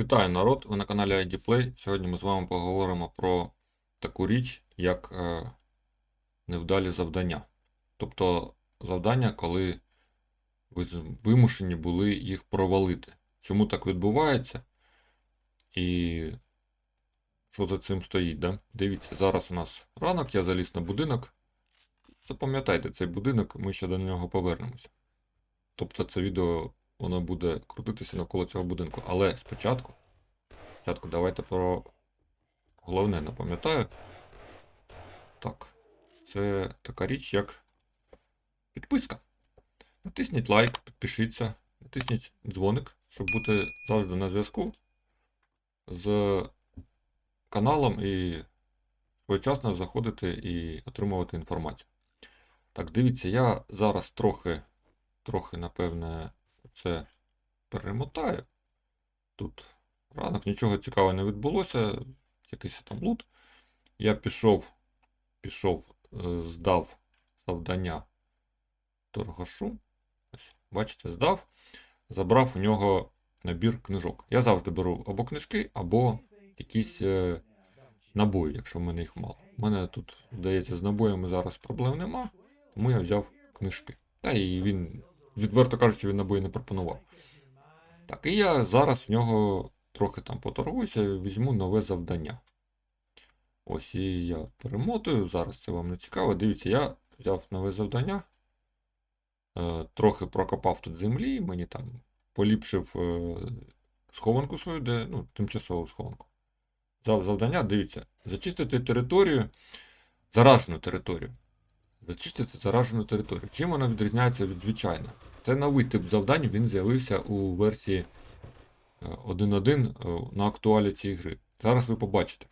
Вітаю народ! Ви на каналі IDPlay. Сьогодні ми з вами поговоримо про таку річ, як е, невдалі завдання. Тобто завдання, коли ви вимушені були їх провалити. Чому так відбувається? І що за цим стоїть? Да? Дивіться, зараз у нас ранок, я заліз на будинок. Запам'ятайте цей будинок, ми ще до нього повернемося. Тобто це відео воно буде крутитися навколо цього будинку. Але спочатку, спочатку давайте про головне напам'ятаю. Так, це така річ, як підписка. Натисніть лайк, підпишіться, натисніть дзвоник, щоб бути завжди на зв'язку з каналом і своєчасно заходити і отримувати інформацію. Так, дивіться, я зараз трохи, трохи, напевне, це перемотаю. Тут ранок нічого цікавого не відбулося, якийсь там лут. Я пішов, пішов, е, здав завдання торгашу. Бачите, здав, забрав у нього набір книжок. Я завжди беру або книжки, або якісь е, набої, якщо в мене їх мало. У мене тут, здається, з набоями зараз проблем нема, тому я взяв книжки. Та і він, відверто кажучи, він набої не пропонував. Так, і я зараз в нього трохи там поторгуюся, візьму нове завдання. Ось і я перемотую, зараз це вам не цікаво. Дивіться, я взяв нове завдання, е, трохи прокопав тут землі, мені там поліпшив е, схованку свою, де, ну, тимчасову схованку. Завдання, дивіться, зачистити територію, заражену територію. Зачистити заражену територію. Чим вона відрізняється від звичайної? Це новий тип завдань, він з'явився у версії е, 1.1 е, на актуалі цієї гри. Зараз ви побачите.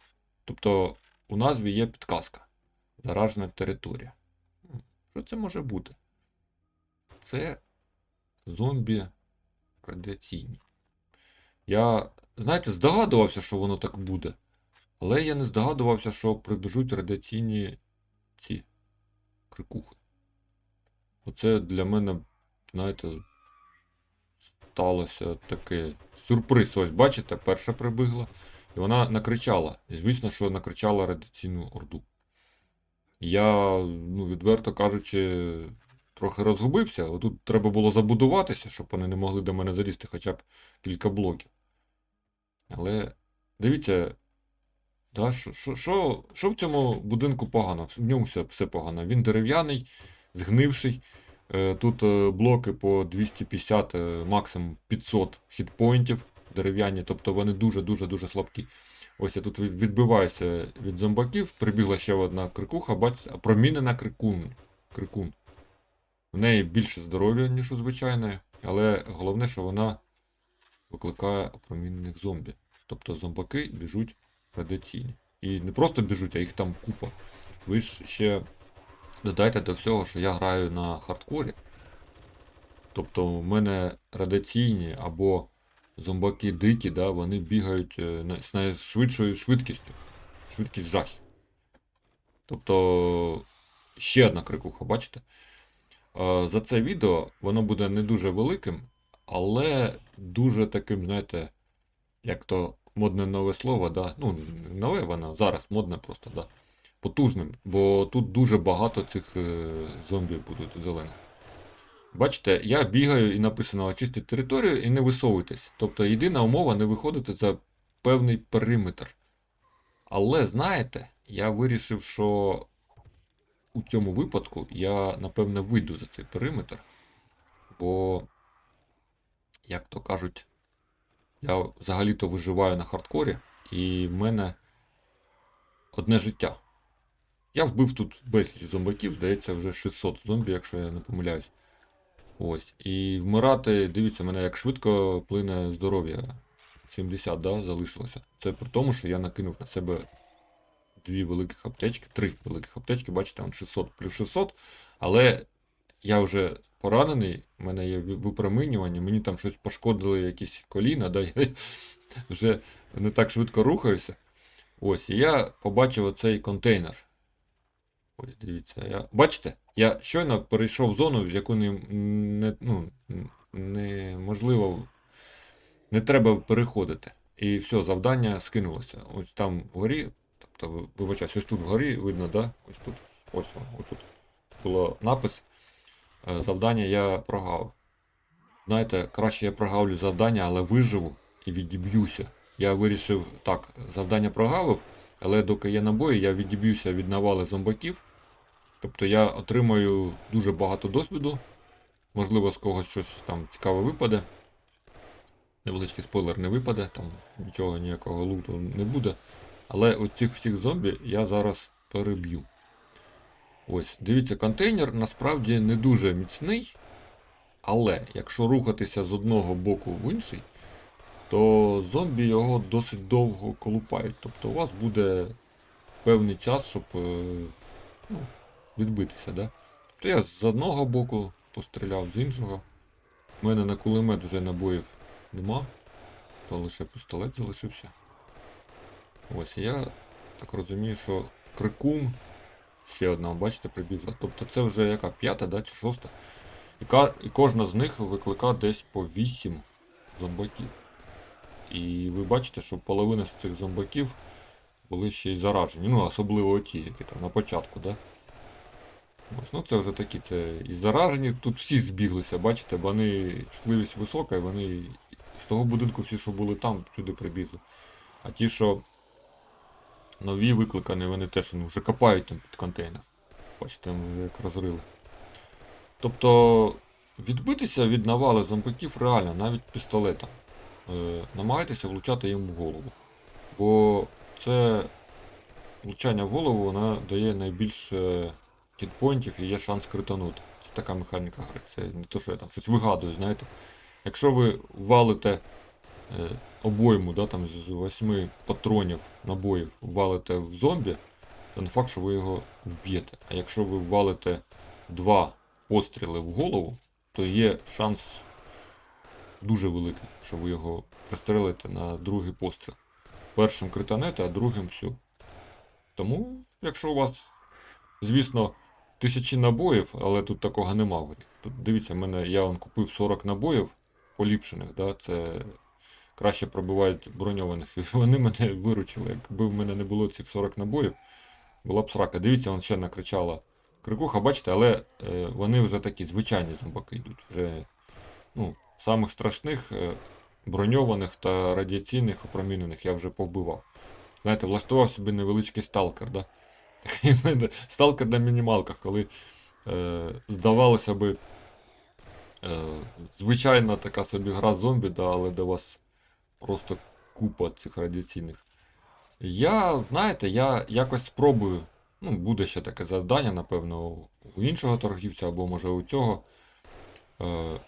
Тобто у назві є підказка. Заражена територія. Що це може бути? Це зомбі радіаційні. Я, знаєте, здогадувався, що воно так буде. Але я не здогадувався, що прибіжуть радіаційні ці крикухи. Оце для мене, знаєте, сталося таке сюрприз. Ось, бачите, перша прибігла. І вона накричала. І звісно, що накричала радіаційну орду. Я, ну, відверто кажучи, трохи розгубився. Отут треба було забудуватися, щоб вони не могли до мене залізти хоча б кілька блоків. Але дивіться, да, що, що, що, що в цьому будинку погано? В ньому все, все погано. Він дерев'яний, згнивший. Е, Тут е, блоки по 250, е, максимум 500 хітпоінтів дерев'яні, тобто вони дуже-дуже-дуже слабкі. Ось я тут відбиваюся від зомбаків, прибігла ще одна крикуха, бачите, промінена крикун. крикун. В неї більше здоров'я, ніж у звичайної, але головне, що вона викликає опромінених зомбі. Тобто зомбаки біжуть радіаційні. І не просто біжуть, а їх там купа. Ви ж ще додайте до всього, що я граю на хардкорі. Тобто в мене радіаційні або зомбаки дикі, да, вони бігають е, з найшвидшою швидкістю. Швидкість жахів. Тобто ще одна крикуха, бачите? Е, За це відео воно буде не дуже великим, але дуже таким, знаєте, як то модне нове слово, да? ну, нове воно зараз модне просто, да? потужним, бо тут дуже багато цих е, зомбів будуть зелених. Бачите, я бігаю і написано очистити територію і не висовуйтесь. Тобто єдина умова не виходити за певний периметр. Але знаєте, я вирішив, що у цьому випадку я, напевне, вийду за цей периметр. Бо, як то кажуть, я взагалі-то виживаю на хардкорі, і в мене одне життя. Я вбив тут безліч зомбаків, здається, вже 600 зомбі, якщо я не помиляюсь. Ось. І вмирати, дивіться, мене як швидко плине здоров'я. 70, да, залишилося. Це при тому, що я накинув на себе дві великих аптечки, три великих аптечки, бачите, он 600 плюс 600. Але я вже поранений, в мене є випромінювання, мені там щось пошкодили якісь коліна, да, я вже не так швидко рухаюся. Ось, і я побачив оцей контейнер. Ось дивіться, я... бачите, я щойно перейшов в зону, в яку не, не, ну, неможливо, не треба переходити. і все, завдання скинулося. Ось там вгорі, тобто, ви- вибачаюсь, ось тут вгорі видно, да? Ось тут, ось ось тут було напис. Е, Завдання я прогавив. Знаєте, краще я прогавлю завдання, але виживу і відіб'юся. Я вирішив, так, завдання прогавив, але доки є набої, я відіб'юся від навали зомбаків. Тобто я отримаю дуже багато досвіду. Можливо, з когось щось там цікаве випаде. Невеличкий спойлер не випаде, там нічого ніякого луту не буде. Але оцих всіх зомбі я зараз переб'ю. Ось, дивіться, контейнер насправді не дуже міцний. Але якщо рухатися з одного боку в інший, то зомбі його досить довго колупають. Тобто у вас буде певний час, щоб е, ну, відбитися. Да? То я з одного боку постріляв, з іншого. У мене на кулемет вже набоїв нема, то лише пістолет залишився. Ось я так розумію, що крикун ще одна, бачите, прибігла. Тобто це вже яка п'ята, да, чи шоста. І, і кожна з них викликає десь по 8 зомбаків. І ви бачите, що половина з цих зомбаків були ще й заражені. Ну, особливо ті, які там на початку, да? Ось, ну це вже такі, це і заражені. Тут всі збіглися, бачите, бо вони чутливість висока, і вони з того будинку всі, що були там, сюди прибігли. А ті, що нові викликані, вони теж ну, вже копають там під контейнер. Бачите, як розрили. Тобто відбитися від навали зомбаків реально, навіть пістолетом. Е, намагайтеся влучати їм в голову. Бо це влучання в голову вона дає найбільше кітпоінтів і є шанс кританути. Це така механіка гри. Це не то, що я там щось вигадую, знаєте. Якщо ви валите обойму, да, там з 8 патронів набоїв валите в зомбі, то не факт, що ви його вб'єте. А якщо ви валите два постріли в голову, то є шанс дуже великий, що ви його пристрелите на другий постріл. Першим кританете, а другим всю. Тому, якщо у вас, звісно, тисячі набоїв, але тут такого нема. Тут дивіться, мене я вам купив 40 набоїв поліпшених, да, це краще пробивають броньованих. І вони мене виручили. Якби в мене не було цих 40 набоїв, була б срака. Дивіться, вон ще накричала крикуха, бачите, але е, вони вже такі звичайні зомбаки йдуть. Вже ну, самих страшних е, броньованих та радіаційних опромінених я вже повбивав. Знаєте, влаштував собі невеличкий сталкер, да? Сталкер на мінімалках, коли е, здавалося би, е, звичайна така собі гра зомбі, да, але де вас просто купа цих радіаційних. Я, знаєте, я якось спробую. Ну, буде ще таке завдання, напевно, у іншого торгівця, або може у цього. Е,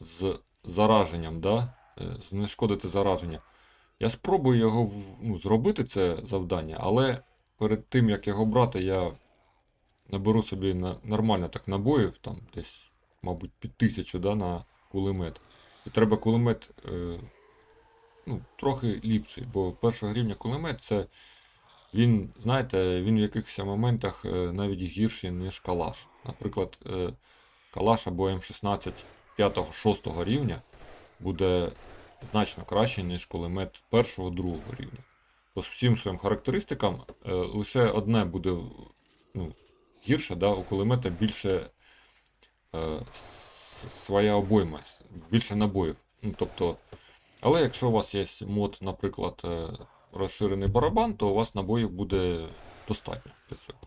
з зараженням, да? е, знешкодити зараження. Я спробую його ну, зробити це завдання, але перед тим як його брати, я наберу собі на, нормально так набоїв, там десь, мабуть, під тисячу да, на кулемет. І треба кулемет е, ну, трохи ліпший, бо першого рівня кулемет це він, знаєте, він в якихось моментах е, навіть гірший, ніж калаш. Наприклад, е, калаш або М16 5-6 рівня буде значно краще, ніж кулемет першого другого рівня. По всім своїм характеристикам е, лише одне буде ну, гірше, да, у кулемета більше своя обойма, більше набоїв. Ну, тобто, але якщо у вас є мод, наприклад, е, розширений барабан, то у вас набоїв буде достатньо для цього.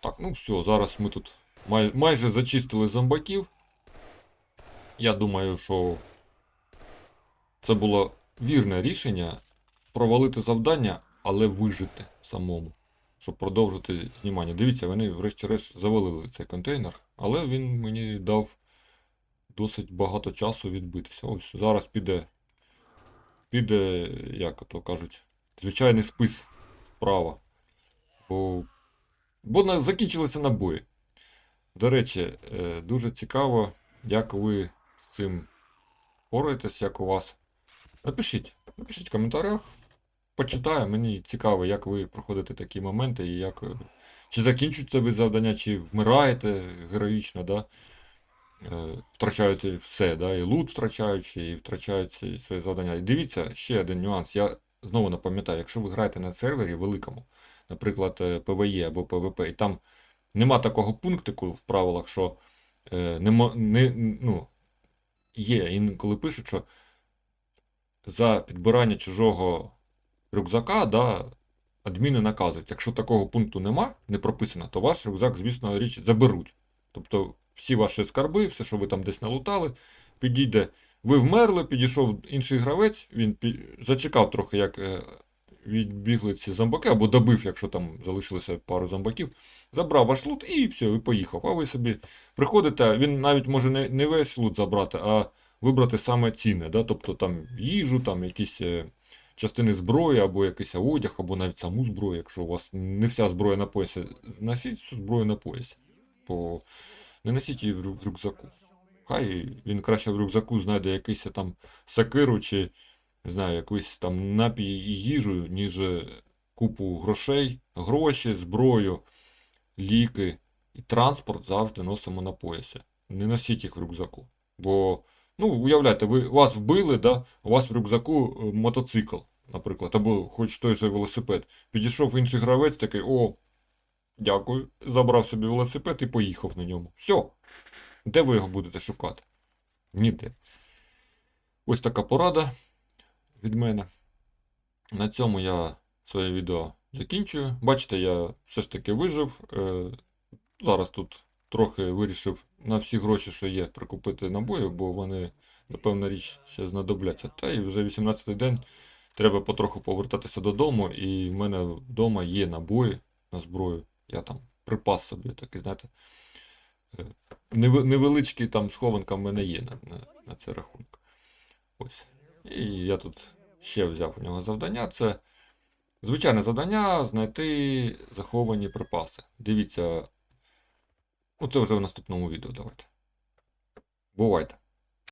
Так, ну все, зараз ми тут май, майже зачистили зомбаків. Я думаю, що це було вірне рішення провалити завдання, але вижити самому, щоб продовжити знімання. Дивіться, вони врешті-решт завалили цей контейнер, але він мені дав досить багато часу відбитися. Ось зараз піде, піде, як то кажуть, звичайний спис вправо. Бо, бо на- закінчилися набої. До речі, е, дуже цікаво, як ви з цим впораєтесь, як у вас. Напишіть, напишіть в коментарях. Почитаю, мені цікаво, як ви проходите такі моменти, і як. е, Чи закінчується ви завдання, чи вмираєте героїчно, да? Е, втрачають все, да, і лут втрачаючи, і втрачають і свої завдання. І дивіться, ще один нюанс. Я знову напам'ятаю, якщо ви граєте на сервері великому, наприклад, е, PvE або PvP, і там нема такого пунктику в правилах, що е, нема, не, ну, є інколи пишуть, що за підбирання чужого рюкзака, да, адміни наказують. Якщо такого пункту нема, не прописано, то ваш рюкзак, звісно, річ заберуть. Тобто всі ваші скарби, все, що ви там десь налутали, підійде. Ви вмерли, підійшов інший гравець, він пі- зачекав трохи, як е, відбігли ці зомбаки, або добив, якщо там залишилося пару зомбаків, забрав ваш лут і все, і поїхав. А ви собі приходите, він навіть може не, не весь лут забрати, а вибрати саме цінне, да? тобто там їжу, там якісь е, частини зброї, або якийсь одяг, або навіть саму зброю, якщо у вас не вся зброя на поясі, носіть всю зброю на поясі. Бо не носіть її в рюкзаку. Хай він краще в рюкзаку знайде якийсь там сакиру чи не знаю, якийсь там напій і їжу, ніж е, купу грошей, гроші, зброю, ліки і транспорт завжди носимо на поясі. Не носіть їх в рюкзаку. Бо, ну, уявляйте, ви, вас вбили, да? у вас в рюкзаку е, мотоцикл, наприклад, або хоч той же велосипед. Підійшов інший гравець, такий, о, дякую, забрав собі велосипед і поїхав на ньому. Все. Де ви його будете шукати? Ніде. Ось така порада від мене. На цьому я своє відео закінчую. Бачите, я все ж таки вижив. Е, Зараз тут трохи вирішив на всі гроші, що є, прикупити набоїв, бо вони, напевно, річ ще знадобляться. Та і вже 18-й день треба потроху повертатися додому, і в мене вдома є набої на зброю. Я там припас собі такий, знаєте. е, нев- Невеличкий там схованка в мене є на, на, на цей рахунок. Ось. І я тут ще взяв у нього завдання. Це звичайне завдання знайти заховані припаси. Дивіться. Ну, це вже в наступному відео давайте. Бувайте!